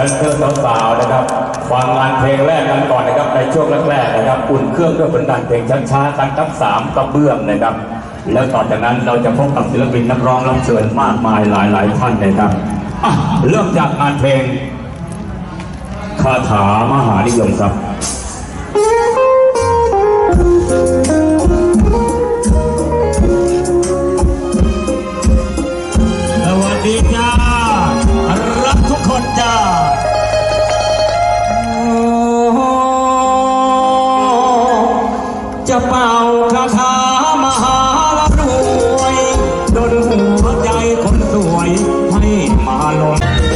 ดันเซอร์สาวๆนะครับฟังงานเพลงแรกกันก่อนนะครับในช่วงแรกๆนะครับอุ่นเครื่องด้วยผลงานเพลงช้าๆกันทั้งสามกระเบื้องนะครับ แล้วต่อจากนั้นเราจะพบกับศิลปินนักร้องรับเชิญมากมายหลายๆท่านนะครับเริ่มจากงานเพลงคาถามหานิยมครับ ม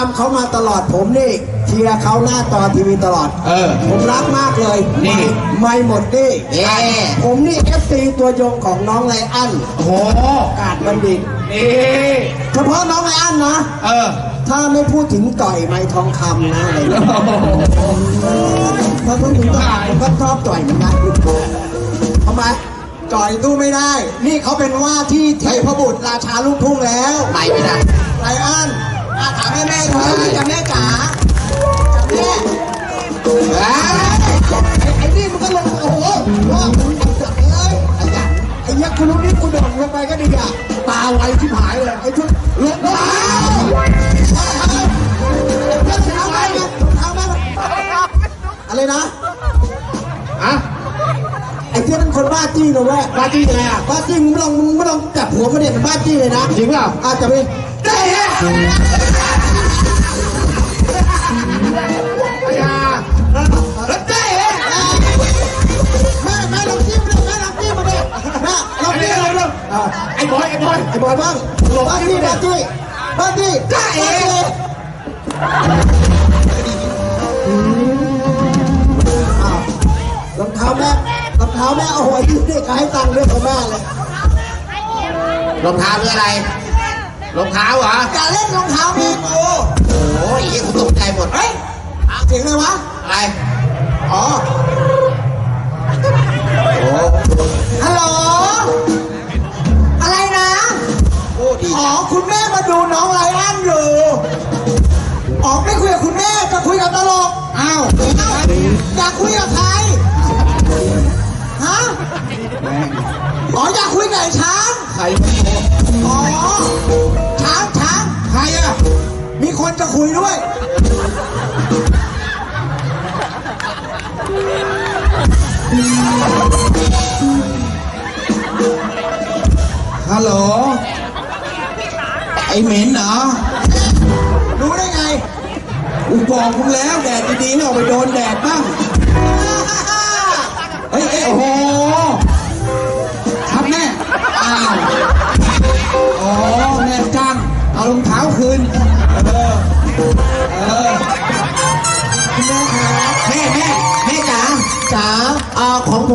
ามเขามาตลอดผมนี่เชียร์เขาหน้าจอทีวีตลอด เออ ผมรักมากเลยนี่ ไม่หมดนี่เอ๊ะผมนี่เอฟซีตัวยงของน้องไลอ้อนโอ้โหกาดบัณฑิต นี่ เฉพาะน้องไลอ้อนนะ เออ ถ้าไม่พูดถึงต่อยไม้ทองคำนะอะไรเงี้ยถ้าพูดถึงต่อยผมก็ชอบต่อยเหมือนกันทำไมต่อยตู้ไม่ได้ นี่เขาเป็นว่าที่เทพบุตรราชาลูกทุ่งแล้ว ไปไม่ได้ ไลอ้อน อาถามแม่แม่ดูนี่กับแม่จ๋ากับแม่ไอ้ไอ้นี่มันก็ลงโอ้โหว่าคุณจับเลยไอ้ยักษ์ไอ้ยักษ์คุณรู้นี่คุณโดดลงไปก็ดีอะตาไวที่หายเลยไอ้ชุดลงมาอะไรนะอะไอ้เจ้าเป็นคนบ้าจี้เลยเว้บ้าจี้ยังไงอะบ้าจี้มึงไม่ลองมึงไม่ลองจับหัวมันเนี่ยมันบ้าจี้เลยนะจริงเปล่าอาจจะไป เฮะอย่าแล้วเจ๊ฮะแม่แม่ลองจี้มาเลยแม่ลองจี้มาเลยแม่ลองจี้เลยเลยไอ้บอยไอ้บอยไอ้บอยบ้างบ้าจี้บ้าจี้บ้าจี้จ้าเอ๋รองเท้าแม่รองเท้าแม่โอ้โหยืดได้ขายตังค์ด้วยของแม่เลยรองเท้าหรืออะไร รองเท้าเหรออย่าเล่นรองเท้าแม่กูโอ้ยกูตกใจหมดเฮ้ยเสียงอะไรวะอะไรอ๋อฮัลโหลอะไรนะโอ้ดีอ๋อคุณแม่มาดูน้องไลอ้อนอยู่อ๋อไม่คุยกับคุณแม่จะคุยกับตลกอ้าวเอ้าอยากคุยกับใครฮะ อยากคุยกับไอ้ช้าง ใครไม่โอ๋อ ช้างช้างใครอะ มีคนจะคุยด้วย ฮัลโหล ไอ้เหม็นเหรอ รู้ได้ไงกูบอกมึงแล้ว แดดดีๆไม่ออกไปโดนแดดบ้าง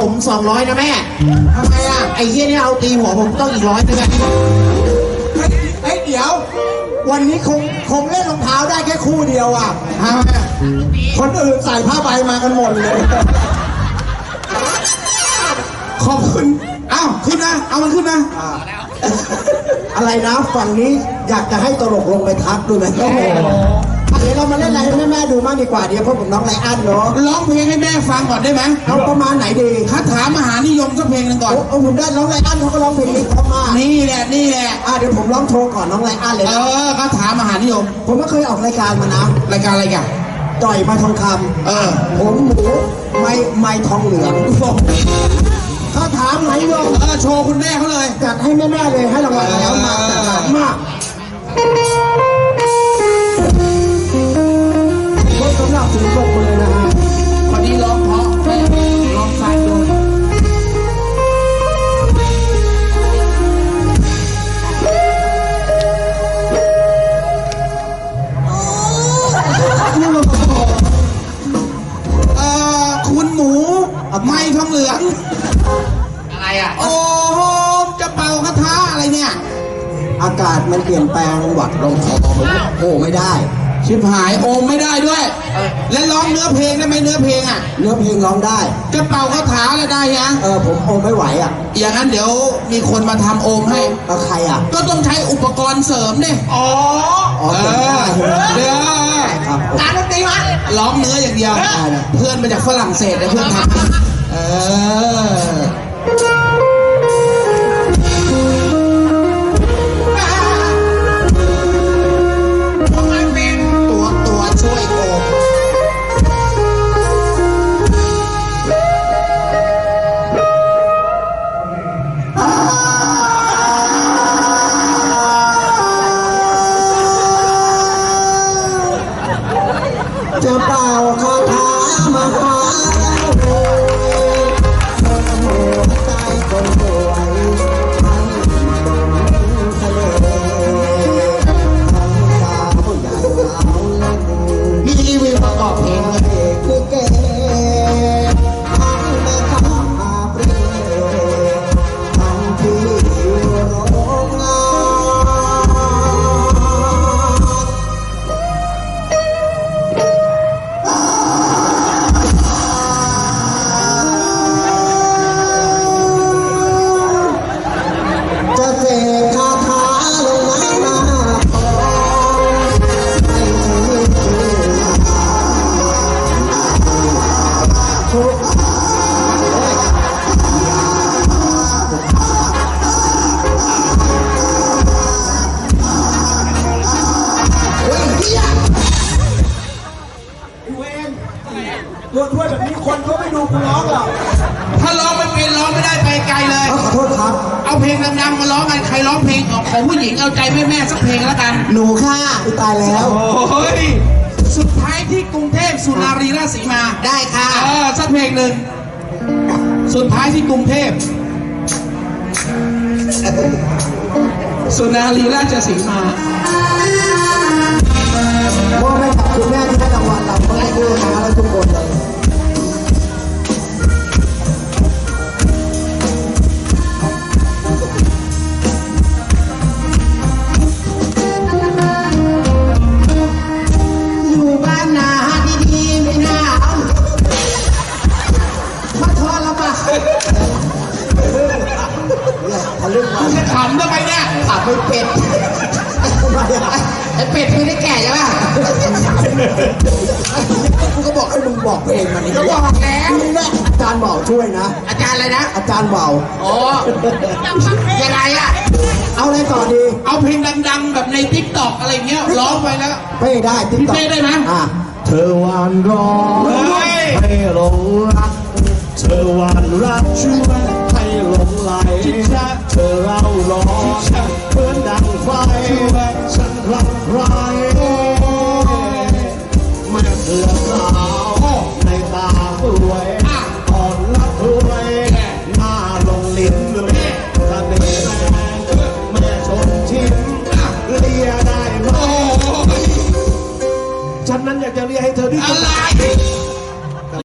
อ่อของผม200นะแม่ทำไมอะไอ้เหี้ยเนี่ยเอาตีหัวผมต้องอีกร้อยนึงอะเฮ้ยเฮ้ยเดี๋ยว วันนี้คงคงเล่นรองเท้าได้แค่คู่เดียวอะทำไมอะคนอื่นใส่ผ้าใบมากันหมดเลย ขอบคุณ เอ้าขึ้นนะ เอามันขึ้นนะ อะไรนะ ฝั่งนี้อยากจะให้ตลกลงไปทักด้วยไหมโอ้โหอะ เดี๋ยวเรามาเล่นอะไรให้แม่ๆดูมากดีกว่าเดี๋ยวพบกับน้องไลอ้อนเนาะร้องเพลงให้แม่ฟังก่อนได้ไหมเอาประมาณไหนดีคาถามหานิยมสักเพลงหนึ่งก่อนโอ้เอาผมได้น้องไลอ้อนเขาก็ร้องเพลงนี้เพราะมากนี่แหละนี่แหละอะเดี๋ยวผมร้องโชว์ก่อนน้องไลอ้อนเลยเอนะอคาถามหานิยม ผมก็เคยออกรายการมานะรายการอะไรกันต่อยมาทองคเออำผมหมูไม่ไม่ทองเหลืองเขาถามไหนโยมเออโชว์คุณแม่เขาเลย จัดให้แม่ๆเลยให้รางวัลแล้วมาจัดหนักมาก อากาศมันเปลี่ยนแปลงหวัดลมคอโอ้ไม่ได้ ชิบหายโอมไม่ได้ด้วย แล้วร้องเนื้อเพลงได้ไหมเนื้อเพลงอะเนื้อเพลงร้องได้จะเป่าคาถาอะไรได้ยังเออผมโอไม่ไหวอะ อย่างนั้นเดี๋ยวมีคนมาทำโอมให้เอาใครอะ ก็ต้องใช้อุปกรณ์เสริมเนี่ยอ๋ออ๋อเอเสริมได้ใช่ไหมอเดี๋ยวครับการดนตรีมาร้องเนื้ออย่างเดียวได้เลยเพื่อนมาจากฝรั่งเศสเลยเพื่อนทำให้เออ ญิงเอาใจแม่แม่ๆสักเพลงแล้วกัน หนูค่ะอุ๊ยตายแล้ว โอ้ย สุดท้ายที่กรุงเทพสุนารีราชสีมา ได้ค่ะ เออสักเพลงหนึ่ง สุดท้ายที่กรุงเทพ สุนารีราชสีมา มอบให้กับคุณแม่ที่ให้รางวัลเราเมื่อสักครู่นะแล้วทุกคนเลยอยู่ กูก็บอกให้มึงบอกเพลงมันนี่ก็บอกแล้วนี่แหละอาจารย์เบาช่วยนะ อาจารย์อะไรนะ อาจารย์เบาโอ้ยังไงอะเอาอะไรต่อดี เอาเพลงดังๆ แบบในทิกตอกอะไรเงี้ยร้องไปแล้วเป้ได้ติ๊กต็อกเป้ได้ไหมอะเธอหวานรอเฮ้ยให้หลงรัก เธอหวานรักช่วยให้หลงไหลเธอเราร้อนเหมือนดังไฟฉันรักใคร